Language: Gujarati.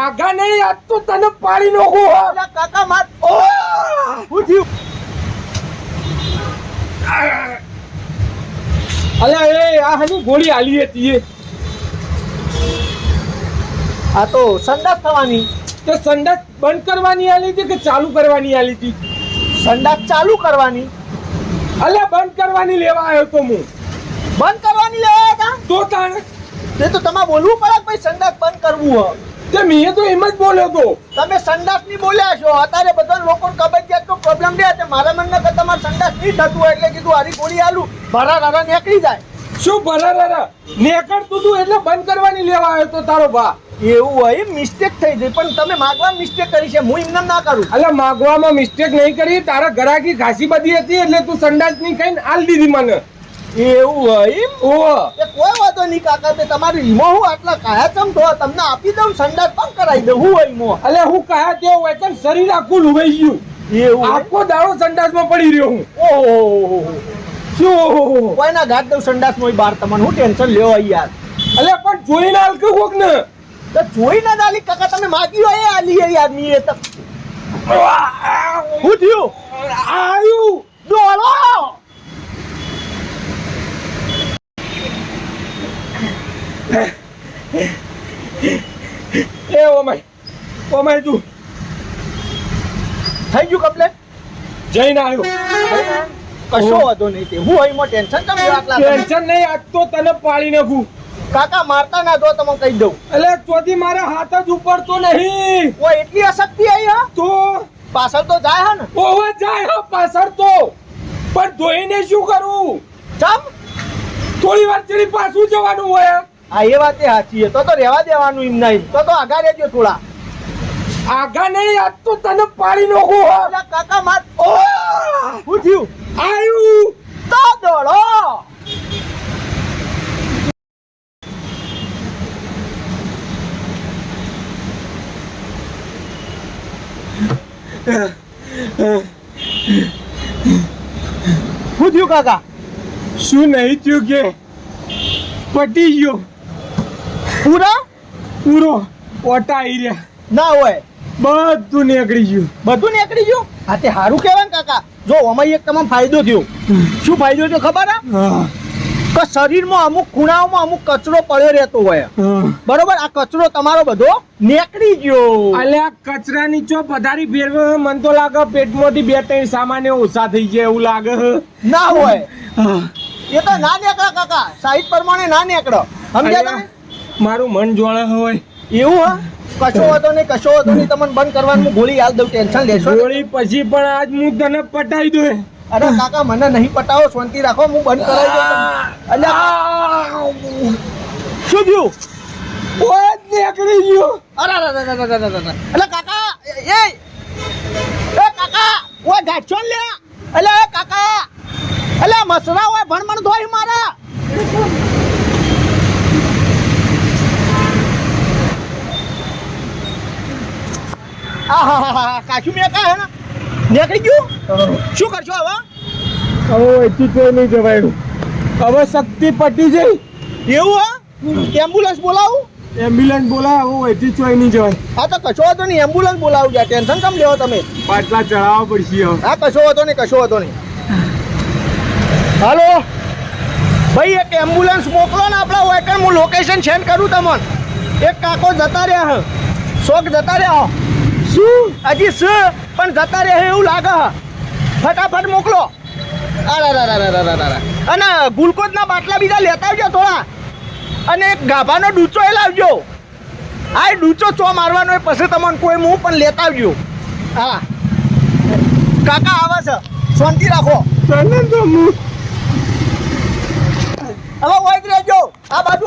આગા નહીં આજ તો તને પાડી નાખું હો. કાકા માર! શું થયું અલ્યા એ આ હની ગોળી આલી હતી એ. આ તો સંડાસ થવાની. તે સંડાસ બંધ કરવાની આલી હતી કે ચાલુ કરવાની આલી હતી? સંડાસ ચાલુ કરવાની. અલ્યા બંધ કરવાની લેવા આવ્યો તો હું. બંધ કરવાની લેવા આવ્યા તો? તાણે? તે તો તમારે બોલવું પડે ભાઈ સંડાસ બંધ કરવું હો તે મેં તો એમ જ બોલ્યો તો. તમે સંડાસની બોલ્યા છો. અત્યારે બધા લોકોને કબજિયાત નો પ્રોબ્લેમ રહે છે મારા મનમાં કે તમારે સંડાસ નહીં થતું એટલે કીધું હારી ગોળી આલું. ભરા રારા નીકળી જાય. શું ભરારા નીકળતું તું એટલે બંધ કરવાની લેવા આવ્યો તો તારો ભા એવું હોય મિસ્ટેક થઈ ગઈ પણ તમે માગવામાં મિસ્ટેક કરી છે. હું એમને ના કરું. એટલે માગવામાં મિસ્ટેક નહીં કરી. તારા ગરાકી ઘાસી બધી હતી એટલે તું સંડાસ નહીં ખાઈને આલ દીધી મને. એવું હોય ઓ. એ કોઈ વાતો નહીં કાકા તે તમારી ઈમો હું આટલા કાયા ચમ તો તમને આપી દઉં સંડાસ પણ કરાવી દઉં. હું ઈમો? હું કાયા તેવો હોય તો શરીર આખું લુવાઈ ગયું. એવું આખો દાડો સંડાસમાં પડી રહ્યો હું. ઓહો. શું. કોઈના ઘાટ દઉં સંડાસમાં બાર તમને હું ટેન્શન લ્યો યાર અલ્યા પણ જોઈને હાલ કે કોક ને. તો જોઈ ના દાલી કાકા તમે માગી હોય એ આલી યાર મી એ તો. થયું આયુ. ડોળો એ ઓમાય ઓમાય તું. થઈ ગયું કમ્પ્લેટ જઈને આવ્યો. કશો વાંધો નહીં તે. હું અહીં ટેન્શન આટલા ટેન્શન નહીં આજ તો તને પાડી નાખું કાકા મારતા ના તો તમે કહી દઉં. એટલે ચોથી મારા હાથ જ ઉપડતો નહીં. ઓ એટલી અશક્તિ આવી હા? તો? પાછળ તો જાય હા ને? ઓવા જાય હા પાછળ તો. પણ ધોઈને શું કરવું ચમ થોડી વાર ચડી પાછું જવાનું હોય હા એ વાત સાચી તો તો રહેવા દેવાનું એમ નહીં. તો તો આગા રહેજો થોડા. આગા નહીં આજ તો તને પાડી નાખું કાકા માર ઓ! શું થયું? આયુ! તો દોડો! થયું કાકા? શું નહીં થયું કે? પટી ગયો. પૂરા? પૂરો. ઓટા રહ્યા. ના હોય. બધું નીકળી ગયું. બધું નીકળી ગયું? હા તે સારું કહેવાય ને કાકા. જો અમારી એક તમામ ફાયદો થયો. શું ફાયદો થયો ખબર હા, કે શરીરમાં અમુક ખૂણાઓમાં અમુક કચરો પડ્યો રહેતો હોય. બરોબર? આ કચરો તમારો બધો નીકળી ગયો. એટલે આ કચરાની ચો પધારી ભેરવે મન તો લાગે પેટમાંથી બે ત્રણ સામાન્ય ઓછા થઈ જાય એવું લાગે. ના હોય. હા. એ તો ના નીકળે કાકા. સાઈડ પ્રમાણે ના નીકળો. સમજ્યા તમે? મારું મન જોણા હોય. એવું હા? કશો હતો નહીં કશો હતો નહીં તમને બંધ કરવાનું હું ગોળી હાલ દઉં ટેન્શન લેશો. ગોળી પછી પણ આજ હું તને પટાઈ દઉં. અરે કાકા મને નહીં પટાવો શાંતિ રાખો હું બંધ કરાવી દઉં અલ્યા શું થયું? ઓય જ નીકળી ગયો. અરે અરે અરે અરે અરે અરે કાકા એ એ કાકા ઓય ગાછો લે અલે કાકા અલે મસરા હોય ભણમણ ભણ ધોઈ મારા. કાચું મેં કહે ને? નીકળી ગયું? શું કરશો હવે? હવે કોઈ નહીં જવાયું. હવે શક્તિ પટી જઈ એવું હા? એમ્બ્યુલન્સ બોલાવું? એમ્બ્યુલન્સ બોલાવ એથી કોઈ નહીં જવાય. હા તો કશો હતો નહીં એમ્બ્યુલન્સ બોલાવું જા ટેન્શન કેમ લેવો તમે? પાટલા ચડાવવા પડશે હા કશો હતો નહીં કશો હતો નહીં. હાલો. ભાઈ એક એમ્બ્યુલન્સ મોકલો ને આપણા હોય હું લોકેશન સેન્ડ કરું તમને. એક કાકો જતા રહ્યા હે શોખ જતા રહ્યા શું? હજી શું પણ જતા રહ્યા એવું લાગે હા ફટાફટ મોકલો. અને ગ્લુકોઝના બાટલા બીજા લેતા આવજો થોડા. અને એક ગાભાનો ડૂચો એ લાવજો. હા એ ડૂચો ચો મારવાનો હોય પછી તમને કોઈ હું પણ લેતા આવજો. હા. કાકા આવે છે. શાંતિ રાખો. હવે ઓય રેજો આ બાજુ